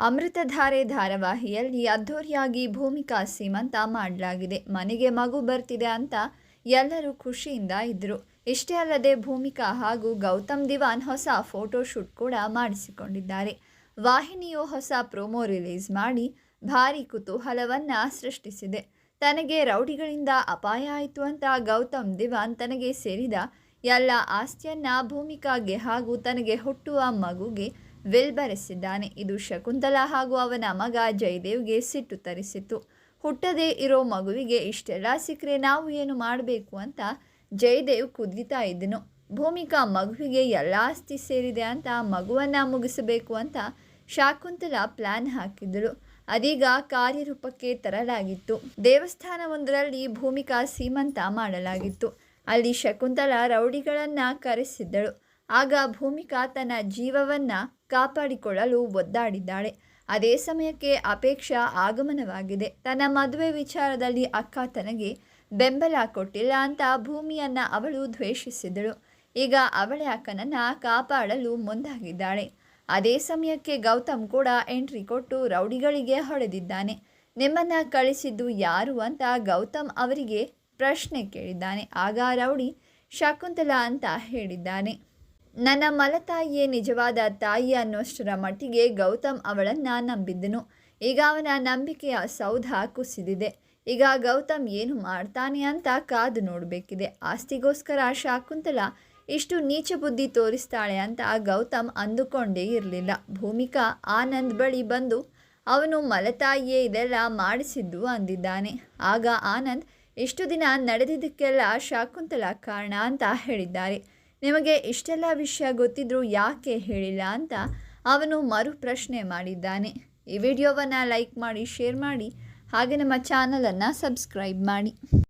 ಅಮೃತಧಾರೆ ಧಾರಾವಾಹಿಯಲ್ಲಿ ಅದ್ಧೂರಿಯಾಗಿ ಭೂಮಿಕಾ ಸೀಮಂತ ಮಾಡಲಾಗಿದೆ. ಮನೆಗೆ ಮಗು ಬರ್ತಿದೆ ಅಂತ ಎಲ್ಲರೂ ಖುಷಿಯಿಂದ ಇದ್ದರು ಇಷ್ಟೇ ಅಲ್ಲದೆ ಭೂಮಿಕಾ ಹಾಗೂ ಗೌತಮ್ ದಿವಾನ್ ಹೊಸ ಫೋಟೋಶೂಟ್ ಕೂಡ ಮಾಡಿಸಿಕೊಂಡಿದ್ದಾರೆ. ವಾಹಿನಿಯು ಹೊಸ ಪ್ರೋಮೋ ರಿಲೀಸ್ ಮಾಡಿ ಭಾರೀ ಕುತೂಹಲವನ್ನ ಸೃಷ್ಟಿಸಿದೆ. ತನಗೆ ರೌಡಿಗಳಿಂದ ಅಪಾಯ ಆಯಿತು ಅಂತ ಗೌತಮ್ ದಿವಾನ್ ತನಗೆ ಸೇರಿದ ಎಲ್ಲ ಆಸ್ತಿಯನ್ನ ಭೂಮಿಕಾಗೆ ಹಾಗೂ ತನಗೆ ಹುಟ್ಟುವ ಮಗುಗೆ ವಿಲ್ ಬರೆಸಿದ್ದಾನೆ ಇದು ಶಕುಂತಲಾ ಹಾಗೂ ಅವನ ಮಗ ಜಯದೇವ್ಗೆ ಸಿಟ್ಟು ತರಿಸಿತು ಹುಟ್ಟದೇ ಇರೋ ಮಗುವಿಗೆ ಇಷ್ಟೆಲ್ಲ ಸಿಕ್ಕರೆ ನಾವು ಏನು ಮಾಡಬೇಕು ಅಂತ ಜಯದೇವ್ ಕುದಿತಾ ಇದ್ದನು. ಭೂಮಿಕಾ ಮಗುವಿಗೆ ಎಲ್ಲ ಆಸ್ತಿ ಸೇರಿದೆ ಅಂತ ಮಗುವನ್ನು ಮುಗಿಸಬೇಕು ಅಂತ ಶಾಕುಂತಲಾ ಪ್ಲ್ಯಾನ್ ಹಾಕಿದ್ದಳು. ಅದೀಗ ಕಾರ್ಯರೂಪಕ್ಕೆ ತರಲಾಗಿತ್ತು. ದೇವಸ್ಥಾನವೊಂದರಲ್ಲಿ ಭೂಮಿಕಾ ಸೀಮಂತ ಮಾಡಲಾಗಿತ್ತು. ಅಲ್ಲಿ ಶಕುಂತಲಾ ರೌಡಿಗಳನ್ನು ಕರೆಸಿದ್ದಳು. ಆಗ ಭೂಮಿಕಾ ತನ್ನ ಜೀವವನ್ನು ಕಾಪಾಡಿಕೊಳ್ಳಲು ಒದ್ದಾಡಿದ್ದಾಳೆ. ಅದೇ ಸಮಯಕ್ಕೆ ಅಪೇಕ್ಷಾ ಆಗಮನವಾಗಿದೆ. ತನ್ನ ಮದುವೆ ವಿಚಾರದಲ್ಲಿ ಅಕ್ಕ ತನಗೆ ಬೆಂಬಲ ಕೊಟ್ಟಿಲ್ಲ ಅಂತ ಭೂಮಿಯನ್ನು ಅವಳು ದ್ವೇಷಿಸಿದಳು. ಈಗ ಅವಳ ಅಕ್ಕನನ್ನು ಕಾಪಾಡಲು ಮುಂದಾಗಿದ್ದಾಳೆ. ಅದೇ ಸಮಯಕ್ಕೆ ಗೌತಮ್ ಕೂಡ ಎಂಟ್ರಿ ಕೊಟ್ಟು ರೌಡಿಗಳಿಗೆ ಹೊಡೆದಿದ್ದಾನೆ. ನಿಮ್ಮನ್ನು ಕಳಿಸಿದ್ದು ಯಾರು ಅಂತ ಗೌತಮ್ ಅವರಿಗೆ ಪ್ರಶ್ನೆ ಕೇಳಿದ್ದಾನೆ. ಆಗ ರೌಡಿ ಶಕುಂತಲಾ ಅಂತ ಹೇಳಿದ್ದಾನೆ. ನನ್ನ ಮಲತಾಯಿಯೇ ನಿಜವಾದ ತಾಯಿ ಅನ್ನೋಷ್ಟರ ಮಟ್ಟಿಗೆ ಗೌತಮ್ ಅವಳನ್ನು ನಂಬಿದ್ದನು. ಈಗ ಅವನ ನಂಬಿಕೆಯ ಸೌಧ ಕುಸಿದಿದೆ. ಈಗ ಗೌತಮ್ ಏನು ಮಾಡ್ತಾನೆ ಅಂತ ಕಾದು ನೋಡಬೇಕಿದೆ. ಆಸ್ತಿಗೋಸ್ಕರ ಶಾಕುಂತಲ ಇಷ್ಟು ನೀಚ ಬುದ್ಧಿ ತೋರಿಸ್ತಾಳೆ ಅಂತ ಗೌತಮ್ ಅಂದುಕೊಂಡೇ ಇರಲಿಲ್ಲ. ಭೂಮಿಕಾ ಆನಂದ್ ಬಳಿ ಬಂದು, ಅವನು ಮಲತಾಯಿಯೇ ಇದೆಲ್ಲ ಮಾಡಿಸಿದ್ದು ಅಂದಿದ್ದಾನೆ. ಆಗ ಆನಂದ್, ಇಷ್ಟು ದಿನ ನಡೆದಿದ್ದಕ್ಕೆಲ್ಲ ಶಾಕುಂತಲ ಕಾರಣ ಅಂತ ಹೇಳಿದ್ದಾರೆ. ನಿಮಗೆ ಇಷ್ಟೆಲ್ಲ ವಿಷಯ ಗೊತ್ತಿದ್ರೂ ಯಾಕೆ ಹೇಳಿಲ್ಲ ಅಂತ ಅವನು ಮರು ಪ್ರಶ್ನೆ ಮಾಡಿದ್ದಾನೆ. ಈ ವಿಡಿಯೋವನ್ನು ಲೈಕ್ ಮಾಡಿ, ಶೇರ್ ಮಾಡಿ, ಹಾಗೆ ನಮ್ಮ ಚಾನಲನ್ನು ಸಬ್ಸ್ಕ್ರೈಬ್ ಮಾಡಿ.